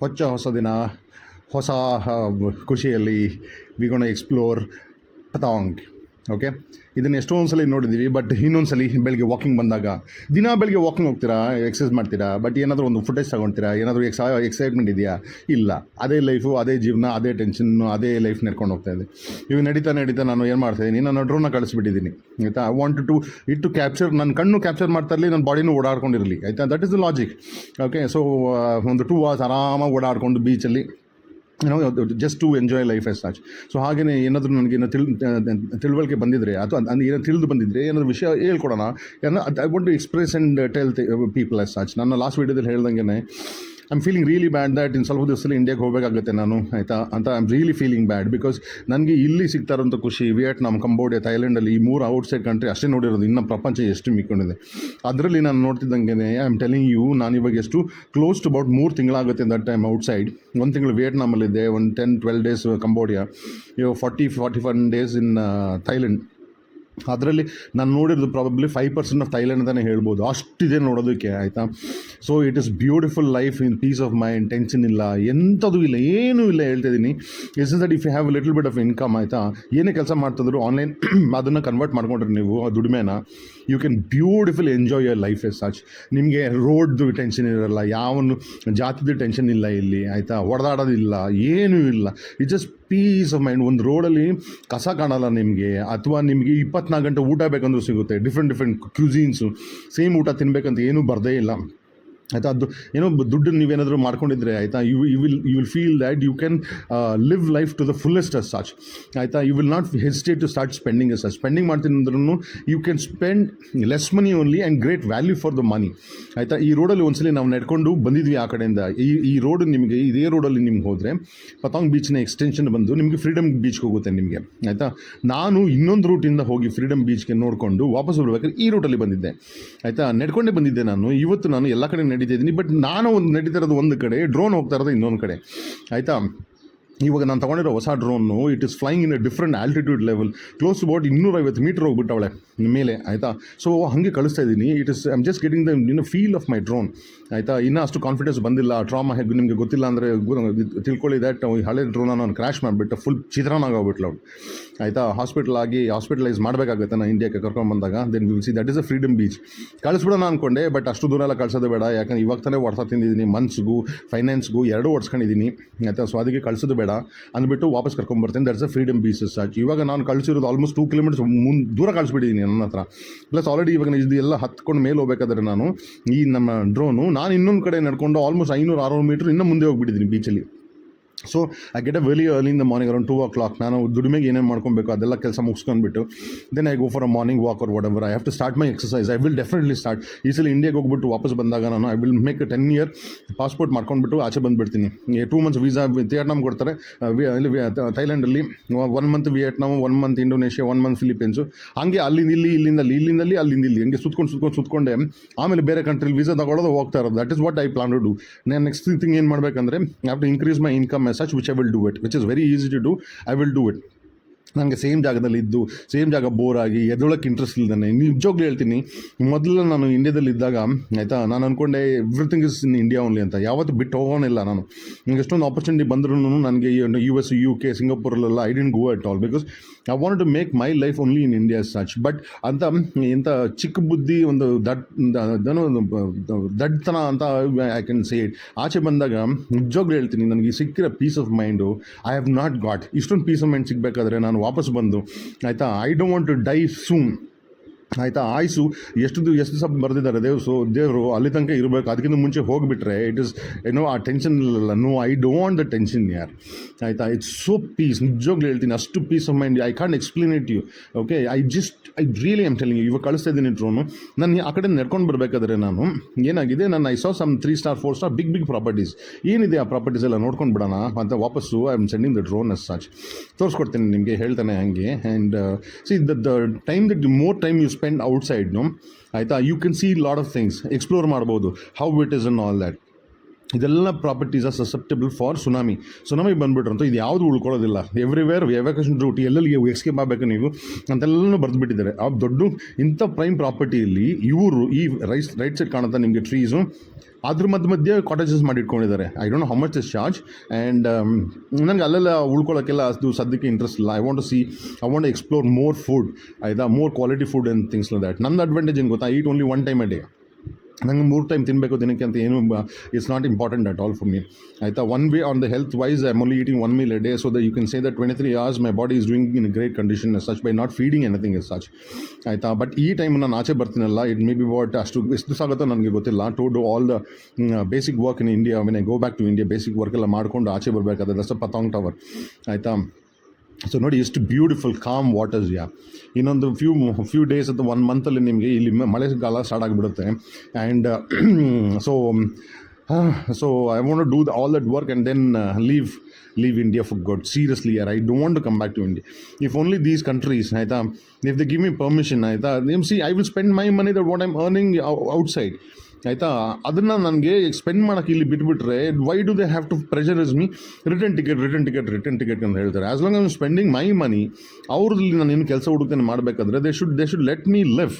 ಹೊಚ್ಚ ಹೊಸ ದಿನ ಹೊಸ ಖುಷಿಯಲ್ಲಿ ವಿ ವಿಗೋಣ ಎಕ್ಸ್ಪ್ಲೋರ್ ಪತಾಂಗ್ ಓಕೆ ಇದನ್ನು ಎಷ್ಟೊಂದು ಸಲ ನೋಡಿದ್ದೀವಿ ಬಟ್ ಇನ್ನೊಂದು ಸಲ ಬೆಳಗ್ಗೆ ವಾಕಿಂಗ್ ಬಂದಾಗ, ದಿನ ಬೆಳಗ್ಗೆ ವಾಕಿಂಗ್ ಹೋಗ್ತೀರಾ ಎಕ್ಸಸೈಸ್ ಮಾಡ್ತೀರಾ ಬಟ್ ಏನಾದರೂ ಒಂದು ಫುಟೇಜ್ ತಗೊಳ್ತೀರಾ ಏನಾದರೂ ಎಕ್ಸಾ ಎಕ್ಸೈಟ್ಮೆಂಟ್ ಇದೆಯಾ? ಇಲ್ಲ. ಅದೇ ಲೈಫು ಅದೇ ಜೀವನ, ಅದೇ ಟೆನ್ಷನ್ನು ಅದೇ ಲೈಫ್ ನಡ್ಕೊಂಡು ಹೋಗ್ತಾ ಇದೆ. ಇವು ನಡೀತಾ ನಡೀತಾ ನಾನು ಏನು ಮಾಡ್ತಾಯಿದ್ದೀನಿ ನಾನು ಡ್ರೋನ ಕಳಿಸ್ಬಿಟ್ಟಿದ್ದೀನಿ. ಆಯಿತಾ? I want to it to capture ನನ್ನ ಕಣ್ಣು ಕ್ಯಾಪ್ಚರ್ ಮಾಡ್ತಾ ಇರಲಿ ನನ್ನ ಬಾಡಿನೂ ಓಡಾಡ್ಕೊಂಡಿರಲಿ. ಆಯಿತಾ? That is the logic okay so ಒಂದು ಟೂ ಅವರ್ಸ್ ಆರಾಮಾಗಿ ಓಡಾಡ್ಕೊಂಡು ಬೀಚಲ್ಲಿ ಏನೋ just to enjoy life as such so ಹಾಗೆಯೇ ಏನಾದರೂ ನನಗೆ ಏನೋ ತಿಳ್ ತಿಳುವಳಿಕೆ ಬಂದಿದ್ರೆ ಅಥವಾ ಅದು ಏನೋ ತಿಳಿದು ಬಂದಿದ್ರೆ ಏನಾದರೂ ವಿಷಯ ಹೇಳ್ಕೊಡೋಣ. ಏನೋ I want to express and tell people as such ನನ್ನ ಲಾಸ್ಟ್ ವೀಡಿಯೋದಲ್ಲಿ ಹೇಳ್ದಂಗೆ I am feeling really bad that in ಸ್ವಲ್ಪ ದಿವಸದಲ್ಲಿ ಇಂಡಿಯಾಗೆ ಹೋಗಬೇಕಾಗುತ್ತೆ ನಾನು, ಆಯಿತಾ? ಅಂತ I am really feeling bad because ನನಗೆ ಇಲ್ಲಿ ಸಿಗ್ತಾ ಇರೋಂಥ ಖುಷಿ ವಿಯೆಟ್ನಾಮ್ ಕಂಬೋಡಿಯಾ ಥೈಲ್ಯಾಂಡಲ್ಲಿ ಈ ಮೂರು ಔಟ್ಸೈಡ್ ಕಂಟ್ರಿ ಅಷ್ಟೇ ನೋಡಿರೋದು, ಇನ್ನೂ ಪ್ರಪಂಚ ಎಷ್ಟು ಮಿಕ್ಕೊಂಡಿದೆ. ಅದರಲ್ಲಿ ನಾನು ನೋಡ್ತಿದ್ದಂಗೆ ಐ ಆಮ್ ಟೆಲಿಂಗ್ ಯು ನಾನು ಇವಾಗ ಎಷ್ಟು ಕ್ಲೋಸ್ ಟು ಅಬೌಟ್ ಮೂರು ತಿಂಗಳಾಗುತ್ತೆ ದಟ್ ಟೈಮ್ ಔಟ್ಸೈಡ್ ಒಂದು ತಿಂಗಳು ವಿಯೆಟ್ನಾಮಲ್ಲಿದೆ ಒಂದು ten twelve days Cambodia forty forty one days in Thailand ಅದರಲ್ಲಿ ನಾನು ನೋಡಿರೋದು probably five percent of Thailand ಅಂತಲೇ ಹೇಳ್ಬೋದು. ಅಷ್ಟಿದೆ ನೋಡೋದಕ್ಕೆ, ಆಯಿತಾ? So it is beautiful life in peace of mind tension ಇಲ್ಲ, ಎಂಥದ್ದು ಇಲ್ಲ, ಏನೂ ಇಲ್ಲ ಹೇಳ್ತಾ ಇದ್ದೀನಿ is that if you have little bit of income ಆಯಿತಾ? ಏನೇ ಕೆಲಸ ಮಾಡ್ತಿದ್ರು ಆನ್ಲೈನ್ ಅದನ್ನು ಕನ್ವರ್ಟ್ ಮಾಡ್ಕೊಂಡ್ರೆ ನೀವು, ಆ ದುಡಿಮೆನ you can beautiful enjoy your life as such ನಿಮಗೆ ರೋಡ್ದು ಟೆನ್ಷನ್ ಇರಲ್ಲ, ಯಾವನು ಜಾತಿದು ಟೆನ್ಷನ್ ಇಲ್ಲ ಇಲ್ಲಿ, ಆಯಿತಾ? ಹೊಡೆದಾಡೋದಿಲ್ಲ ಏನೂ ಇಲ್ಲ. It just peace of mind ಒಂದು ರೋಡಲ್ಲಿ ಕಸ ಕಾಣಲ್ಲ ನಿಮಗೆ, ಅಥವಾ ನಿಮಗೆ ಇಪ್ಪತ್ನಾಲ್ಕು ಗಂಟೆ ಊಟ ಬೇಕಂದ್ರೂ ಸಿಗುತ್ತೆ. ಡಿಫ್ರೆಂಟ್ ಡಿಫ್ರೆಂಟ್ ಕ್ಯೂಸೀನ್ಸು ಸೇಮ್ ಊಟ ತಿನ್ನಬೇಕಂತ ಏನೂ ಬರದೇ ಇಲ್ಲ. ಆಯಿತಾ? ಅದು ಏನೋ ದುಡ್ಡು ನೀವೇನಾದರೂ ಮಾಡ್ಕೊಂಡಿದ್ರೆ ಆಯಿತಾ? You you will you will feel that you can live life to the fullest as such ಆಯಿತಾ? You will not hesitate to start spending yes spending ಮಾಡ್ತೀನಿ you can spend less money only and great value for the money ಆಯಿತಾ? ಈ ರೋಡಲ್ಲಿ ಒಂದ್ಸಲಿ ನಾವು ನಡ್ಕೊಂಡು ಬಂದಿದ್ವಿ ಆ ಕಡೆಯಿಂದ. ಈ ಈ ರೋಡ್ ನಿಮಗೆ, ಇದೇ ರೋಡಲ್ಲಿ ನಿಮ್ಗೆ ಹೋದರೆ ಪತಾಂಗ್ ಬೀಚ್ನ ಎಕ್ಸ್ಟೆನ್ಷನ್ ಬಂದು ನಿಮಗೆ ಫ್ರೀಡಮ್ ಬೀಚ್ಗೆ ಹೋಗುತ್ತೆ ನಿಮಗೆ. ಆಯಿತಾ? ನಾನು ಇನ್ನೊಂದು ರೂಟಿಂದ ಹೋಗಿ ಫ್ರೀಡಮ್ ಬೀಚ್ಗೆ ನೋಡಿಕೊಂಡು ವಾಪಸ್ ಬರ್ಬೇಕಾದ್ರೆ ಈ ರೂಟಲ್ಲಿ ಬಂದಿದ್ದೆ. ಆಯಿತಾ? ನಡ್ಕೊಂಡೇ ಬಂದಿದ್ದೆ ನಾನು. ಇವತ್ತು ನಾನು ಎಲ್ಲ ಕಡೆ ನಡೀತಾ ಇದ್ದೀನಿ. ಬಟ್ ನಾನು ಒಂದು ನಡೀತಾ ಇರೋದು ಒಂದು ಕಡೆ ಡ್ರೋನ್ ಹೋಗ್ತಾ ಇರೋದು ಇನ್ನೊಂದು ಕಡೆ. ಆಯಿತಾ? ಇವಾಗ ನಾನು ತಗೊಂಡಿರೋ ಹೊಸ drone it is flying in a different altitude level close about ಇನ್ನೂರೈವತ್ತು ಮೀಟರ್ ಹೋಗ್ಬಿಟ್ಟವಳೆ ಮೇಲೆ, ಆಯಿತಾ? ಸೊ ಹಾಗೆ ಕಳಿಸ್ತಾ ಇದ್ದೀನಿ it is I'm just getting the in feel of my drone ಆಯಿತಾ? ಇನ್ನೂ ಅಷ್ಟು ಕಾನ್ಫಿಡೆನ್ಸ್ ಬಂದಿಲ್ಲ. ಟ್ರಾಮಾ ಹೇಗೆ ನಿಮಗೆ ಗೊತ್ತಿಲ್ಲ ಅಂದರೆ ತಿಳ್ಕೊಳ್ಳಿ ದ್ಯಾಟ್ ಹಳೆ ಡ್ರೋನ ನಾನು ಕ್ರ್ಯಾಶ್ ಮಾಡಿಬಿಟ್ಟು ಫುಲ್ ಚಿತ್ರಾನಾಗ ಹೋಗ್ಬಿಟ್ಲ ಅವಳು, ಆಯಿತಾ? ಹಾಸ್ಪಿಟಲ್ ಆಗಿ ಹಾಸ್ಪಿಟಲೈಸ್ ಮಾಡಬೇಕಾಗುತ್ತೆ ನಾನು ಇಂಡಿಯಾಕ್ಕೆ ಕರ್ಕೊಂಡು ಬಂದಾಗ. Then will see that is a freedom beach ಕಳಿಸ್ಬಿಡೋಣ ಅಂದ್ಕೊಂಡೆ ಬಟ್ ಅಷ್ಟು ದೂರ ಎಲ್ಲ ಕಳ್ಸೋದು ಬೇಡ. ಯಾಕಂದ್ರೆ ಇವಾಗ ತಾನೇ ಹೊಡ್ತಾ ತಿಂದಿದ್ದೀನಿ ಮನ್ಸ್ಗೂ ಫೈನಾನ್ಸ್ಗೂ ಎರಡೂ ಓಡಿಸ್ಕೊಂಡಿದ್ದೀನಿ ಆಯಿತಾ? ಸೊ ಅದಕ್ಕೆ ಕಳಿಸೋದು ಬೇಡ. ಅಂದ್ಬಿಟ್ಟು ವಾಪಸ್ ಕರ್ಕೊಂಬರ್ತೀನಿ ದಟ್ಸ್ ಅ ಫ್ರೀಡಮ್ ಬೀಸಸ್ ಸಾಚ್ ಇವಾಗ ನಾನು ಕಳಿಸಿರೋದು ಆಲ್ಮೋಸ್ಟ್ ಟೂ ಕಿಲೋಮೀಟರ್ಸ್ ಮುನ್, ದೂರ ಕಳಿಸ್ಬಿಟ್ಟಿದ್ದೀನಿ ನನ್ನ ಹತ್ರ. ಪ್ಲಸ್ ಆಲ್ರೆಡಿ ಇವಾಗ ಇದು ಎಲ್ಲ ಹತ್ಕೊಂಡು ಮೇಲೆ ಹೋಗ್ಬೇಕಾದ್ರೆ ನಾನು ಈ ನಮ್ಮ ಡ್ರೋನು ನಾನು ಇನ್ನೊಂದು ಕಡೆ ನಡ್ಕೊಂಡು ಆಲ್ಮೋಸ್ಟ್ ಐನೂರು, ಆರುನೂರು ಮೀಟ್ರ್ ಇನ್ನೂ ಮುಂದೆ ಹೋಗ್ಬಿಟ್ಟಿದ್ದೀನಿ ಬೀಚಲ್ಲಿ so I get a very early in the morning around two o'clock ನಾನು ದುಡಿಮೆಗೆ ಏನೇನು ಮಾಡ್ಕೊಬೇಕು ಅದೆಲ್ಲ ಕೆಲಸ ಮುಗಿಸ್ಕೊಂಡ್ಬಿಟ್ಟು then I go for a morning walk or whatever I have to start my exercise I will definitely start ಈ ಸಲ ಇಂಡಿಯಾಗೆ ಹೋಗ್ಬಿಟ್ಟು ವಾಪಸ್ ಬಂದಾಗ ನಾನು I will make ten year passport ಮಾಡ್ಕೊಂಡ್ಬಿಟ್ಟು ಆಚೆ ಬಂದುಬಿಡ್ತೀನಿ. ಟೂ ಮಂತ್ಸ್ ವೀಸಾ ವಿಯಟ್ನಾಮ್ ಕೊಡ್ತಾರೆ. ಇಲ್ಲಿ ಥೈಲ್ಯಾಂಡಲ್ಲಿ one month Vietnam one month Indonesia one month Philippines ಹಂಗೆ ಅಲ್ಲಿಂದ ಇಲ್ಲಿ ಇಲ್ಲಿಂದ ಅಲ್ಲಿ ಇಲ್ಲಿಂದ ಅಲ್ಲಿ ಅಲ್ಲಿಂದ ಇಲ್ಲಿ ಹಂಗೆ ಸುತ್ಕೊಂಡು ಸುತ್ಕೊಂಡು, ಸುತ್ಕೊಂಡೆ. ಆಮೇಲೆ ಬೇರೆ ಕಂಟ್ರಿಲಿ ವೀಸಾ ತಗೊಳ್ಳೋದು ಹೋಗ್ತಾ ಇರೋದು. That is what I plan to do next thing ಏನು ಮಾಡಬೇಕಂದ್ರೆ have to increase my income as such, which I will do it, which is very easy to do. I will do it. ನನಗೆ same ಜಾಗದಲ್ಲಿ ಇದ್ದು same ಜಾಗ bore ಆಗಿ ಎದೊಳಕ್ಕೆ interest ಇಲ್ದಾನೆ. ನಿಜವಾಗ್ಲೂ ಹೇಳ್ತೀನಿ, ಮೊದಲು ನಾನು ಇಂಡ್ಯಾದಲ್ಲಿ ಇದ್ದಾಗ, ಆಯಿತಾ, ನಾನು ಅಂದ್ಕೊಂಡೆ everything is in India only ಅಂತ. ಯಾವತ್ತು ಬಿಟ್ಟು ಹೋಗೋನಿಲ್ಲ ನಾನು. ನನಗೆ ಎಷ್ಟೊಂದು ಆಪರ್ಚುನಿಟಿ ಬಂದ್ರೂ ನನಗೆ U S U K ಸಿಂಗಾಪುರಲ್ಲೆಲ್ಲ I didn't go at all because I want to make my life only in India such but ಅಂತ, ಇಂಥ ಚಿಕ್ಕ ಬುದ್ಧಿ, ಒಂದು ದಟ್ ದಡ್ತನ ಅಂತ ಐ ಕ್ಯಾನ್ ಸೇ ಇಟ್ ಆಚೆ ಬಂದಾಗ, ನಿಜವಾಗ್ಲೂ ಹೇಳ್ತೀನಿ, ನನಗೆ ಸಿಕ್ಕಿರೋ peace of mind I have not got ಇಷ್ಟೊಂದು ಪೀಸ್ ಆಫ್ ಮೈಂಡ್ ಸಿಗಬೇಕಾದ್ರೆ ನಾನು ವಾಪಸ್ ಬಂದು ಆಯಿತಾ I don't want to die soon ಆಯಿತಾ? ಆಯ್ಸು. ಎಷ್ಟು ಎಷ್ಟು ಸಬ್ ಬರೆದಿದ್ದಾರೆ ದೇವ್ರು? ಸೊ ದೇವರು ಅಲ್ಲಿ ತನಕ ಇರಬೇಕು. ಅದಕ್ಕಿಂತ ಮುಂಚೆ ಹೋಗಿಬಿಟ್ರೆ ಇಟ್ ಇಸ್ ಏನೋ ಆ ಟೆನ್ಷನ್ ಇಲ್ಲಲ್ಲ. No I don't the tension ಯಾರ್ ಆಯಿತಾ? ಇಟ್ಸ್ ಸೋ ಪೀಸ್ ನಿಜವಾಗ್ಲೂ ಹೇಳ್ತೀನಿ. ಅಷ್ಟು peace of mind I can't explain it you okay I just I really am telling ಇವಾಗ ಕಳಿಸ್ತಾ ಇದ್ದೀನಿ ಡ್ರೋನು ನಾನು ಆ ಕಡೆ ನಡ್ಕೊಂಡು ಬರಬೇಕಾದ್ರೆ ನಾನು ಏನಾಗಿದೆ? ನಾನು I saw some three star four star big big properties ಏನಿದೆ ಆ ಪ್ರಾಪರ್ಟೀಸ್ ಎಲ್ಲ ನೋಡ್ಕೊಂಡು ಬಿಡೋಣ ಅಂತ ವಾಪಸ್ಸು I am sending the drone as such ತೋರಿಸ್ಕೊಡ್ತೀನಿ ನಿಮಗೆ, ಹೇಳ್ತಾನೆ ಹಂಗೆ. And see the time that more time you spend ಔಟ್ಸೈಡ್ನು ಆಯಿತಾ? You can see lot of things explore ಮಾಡ್ಬೋದು. How it is and all that ಇದೆಲ್ಲ properties are susceptible for tsunami tsunami ಬಂದ್ಬಿಟ್ರಂತೂ ಇದು ಯಾವುದು ಉಳ್ಕೊಳ್ಳೋದಿಲ್ಲ. Everywhere ಎವ್ಯಾಕೇಶನ್ root ಎಲ್ಲೆಲ್ಲಿ ಎಕ್ಸ್ಕೇಪ್ ಆಗಬೇಕು ನೀವು? ಅಂತೆಲ್ಲನೂ ಬರೆದುಬಿಟ್ಟಿದ್ದಾರೆ. ಆ ದೊಡ್ಡ ಇಂಥ ಪ್ರೈಮ್ ಪ್ರಾಪರ್ಟಿಯಲ್ಲಿ ಇವರು ಈ ರೈಸ್ ರೈಟ್ ಸೈಡ್ ಕಾಣುತ್ತಾ ನಿಮಗೆ ಟ್ರೀಸು ಅದ್ರ ಮಧ್ಯ ಮಧ್ಯೆ ಕಾಟೇಜಸ್ ಮಾಡಿ ಇಟ್ಕೊಂಡಿದ್ದಾರೆ I don't know how much is charge and ನನಗೆ ಅಲ್ಲೆಲ್ಲ ಉಳ್ಕೊಳ್ಳೋಕ್ಕೆಲ್ಲ ಅದು ಸದ್ಯಕ್ಕೆ ಇಂಟ್ರೆಸ್ಟ್ ಇಲ್ಲ. I want to see I want explore more food ಆಯಿತಾ? More quality food and things like that ನನ್ನ ಅಡ್ವಾಂಟೇಜ್ ಏನು ಗೊತ್ತಾ? Eat only one time a day ನಂಗೆ ಮೂರು ಟೈಮ್ ತಿನ್ನಬೇಕು ದಿನಕ್ಕೆ ಅಂತ ಏನು it's not important at all for me ಆಯಿತಾ? One way on the health wise I only eating one meal a day so the you can say the twenty three hours my body is doing in great condition such by not feeding anything is such ಆಯಿತಾ? But ಈ time ನಾನು ಆಚೆ ಬರ್ತೀನಲ್ಲ it may be what ಅಷ್ಟು, ಎಷ್ಟು ದಿವಸ ಆಗುತ್ತೋ ನನಗೆ ಗೊತ್ತಿಲ್ಲ. To do all the basic work in India I go back to India basic work ಎಲ್ಲ ಮಾಡ್ಕೊಂಡು ಆಚೆ ಬರಬೇಕಾದ್ರೆ ದಟ್ಸ್ ಅ ಪತಾಂಗ್ ಟವರ್ ಆಯಿತಾ? ಸೊ ನೋಡಿ, ಎಷ್ಟು ಬ್ಯೂಟಿಫುಲ್ ಕಾಮ್ ವಾಟರ್ಸ್ ಯಾ ಇನ್ನೊಂದು ಫ್ಯೂ ಫ್ಯೂ ಡೇಸ್ ಅಥವಾ ಒನ್ ಮಂತಲ್ಲಿ ನಿಮಗೆ ಇಲ್ಲಿ ಮ- ಮಳೆಗಾಲ ಸ್ಟಾರ್ಟ್ ಆಗಿಬಿಡುತ್ತೆ. And so so I want do the all that work and then leave leave India for good seriously ಯಾರ್ I don't to come back to India if only these countries ಆಯಿತಾ if the give me permission ಆಯಿತಾ ನಿಮ್ see I will spend my money that what I'm earning outside ಆಯಿತಾ? ಅದನ್ನು ನನಗೆ spend ಮಾಡೋಕ್ಕೆ ಇಲ್ಲಿ ಬಿಟ್ಬಿಟ್ರೆ why do they have to pressure is me return ticket return ticket return ticket ಅಂತ ಹೇಳ್ತಾರೆ. As long I'm spending my money ಅವ್ರಲ್ಲಿ ನಾನು ಏನು ಕೆಲಸ ಹುಡುಕ್ತೇನೆ ಮಾಡಬೇಕಂದ್ರೆ they should they should let me live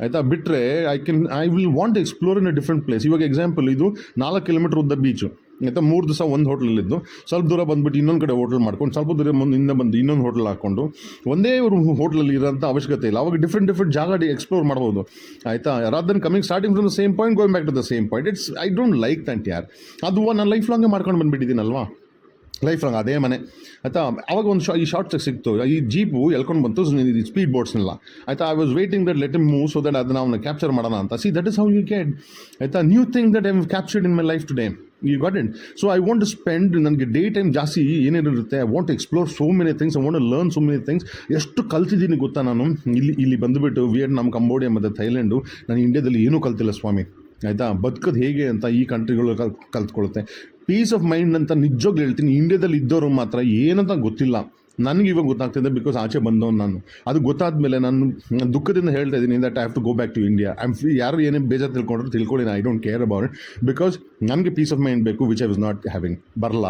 ಆಯಿತಾ? ಬಿಟ್ಟರೆ I can I will want explore in a different place ಇವಾಗ ಎಕ್ಸಾಂಪಲ್ ಇದು ನಾಲ್ಕು ಕಿಲೋಮೀಟರ್ ಉದ್ದ ಬೀಚು ಆಯಿತಾ? ಮೂರು ದಿವಸ ಒಂದು ಹೋಟ್ಲಲ್ಲಿದ್ದು ಸ್ವಲ್ಪ ದೂರ ಬಂದುಬಿಟ್ಟು ಇನ್ನೊಂದು ಕಡೆ ಹೋಟ್ಲ್ ಮಾಡ್ಕೊಂಡು, ಸ್ವಲ್ಪ ದೂರ ಮುಂದೆ ಹಿಂದೆ ಬಂದು ಇನ್ನೊಂದು ಹೋಟ್ಲ್ ಹಾಕ್ಕೊಂಡು ಒಂದೇ ಒಂದು ಹೋಟ್ಲಲ್ಲಿ ಇರೋಂಥ ಅವಶ್ಯಕತೆ ಇಲ್ಲ. ಅವಾಗ ಡಿಫ್ರೆಂಟ್ ಡಿಫ್ರೆಂಟ್ ಜಾಗ ಎಕ್ಸ್ಪ್ಲೋರ್ ಮಾಡ್ಬೋದು. ಆಯಿತಾ? Rather than coming starting from the same point going back to the same point it's I don't like ದಂಟ್ ಯಾರ್ ಅದು ನಾನು ಲೈಫ್ ಲಾಂಗೇ ಮಾಡ್ಕೊಂಡು ಬಂದುಬಿಟ್ಟಿದ್ದೀನಲ್ವಾ? ಲೈಫ್ ಲಾಂಗ್ ಅದೇ ಮನೆ. ಆಯಿತಾ? ಅವಾಗ ಒಂದು ಶಾ, ಈ ಶಾರ್ಟ್ ಸಿಕ್ತು. ಈ ಜೀಪು ಎಳ್ಕೊಂಡು ಬಂತು ಸ್ಪೀಡ್ ಬೋಟ್ಸ್ನೆಲ್ಲ ಆಯಿತಾ? I was waiting that let him move so that ಅದನ್ನ ಅವನ್ನ ಕ್ಯಾಪ್ಚರ್ ಮಾಡೋಣ ಅಂತ. See that is how you could ಆಯಿತಾ? New thing that I captured in my life today you got it so I want to spend ನನಗೆ day time ಜಾಸ್ತಿ ಏನೇನಿರುತ್ತೆ I want explore so many things I want learn so many things ಎಷ್ಟು ಕಲ್ತಿದ್ದೀನಿ ಗೊತ್ತಾ ನಾನು? ಇಲ್ಲಿ ಇಲ್ಲಿ ಬಂದುಬಿಟ್ಟು Vietnam Cambodia ಮತ್ತು ಥೈಲ್ಯಾಂಡು, ನಾನು ಇಂಡಿಯಾದಲ್ಲಿ ಏನೂ ಕಲ್ತಿಲ್ಲ ಸ್ವಾಮಿ. ಆಯಿತಾ? ಬದುಕೋದು ಹೇಗೆ ಅಂತ ಈ ಕಂಟ್ರಿಗಳು ಕಲ್ ಕಲ್ತ್ಕೊಳ್ಳುತ್ತೆ ಪೀಸ್ ಆಫ್ ಮೈಂಡ್ ಅಂತ ನಿಜವಾಗ್ಲೂ ಹೇಳ್ತೀನಿ, ಇಂಡಿಯಾದಲ್ಲಿ ಇದ್ದವರು ಮಾತ್ರ ಏನಂತ ಗೊತ್ತಿಲ್ಲ. ನನಗೆ ಇವಾಗ ಗೊತ್ತಾಗ್ತಿದೆ ಬಿಕಾಸ್ ಆಚೆ ಬಂದವನು ನಾನು. ಅದು ಗೊತ್ತಾದ ಮೇಲೆ ನಾನು ದುಃಖದಿಂದ ಹೇಳ್ತಾ ಇದ್ದೀನಿ that I have to go back to India I ಯಾರು ಏನೇ ಬೇಜಾರು ತಿಳ್ಕೊಂಡ್ರು ತಿಳ್ಕೊಳ್ಳಿ I don't care about it because ನನಗೆ ಪೀಸ್ ಆಫ್ ಮೈಂಡ್ ಬೇಕು which I was not having ಬರಲ್ಲ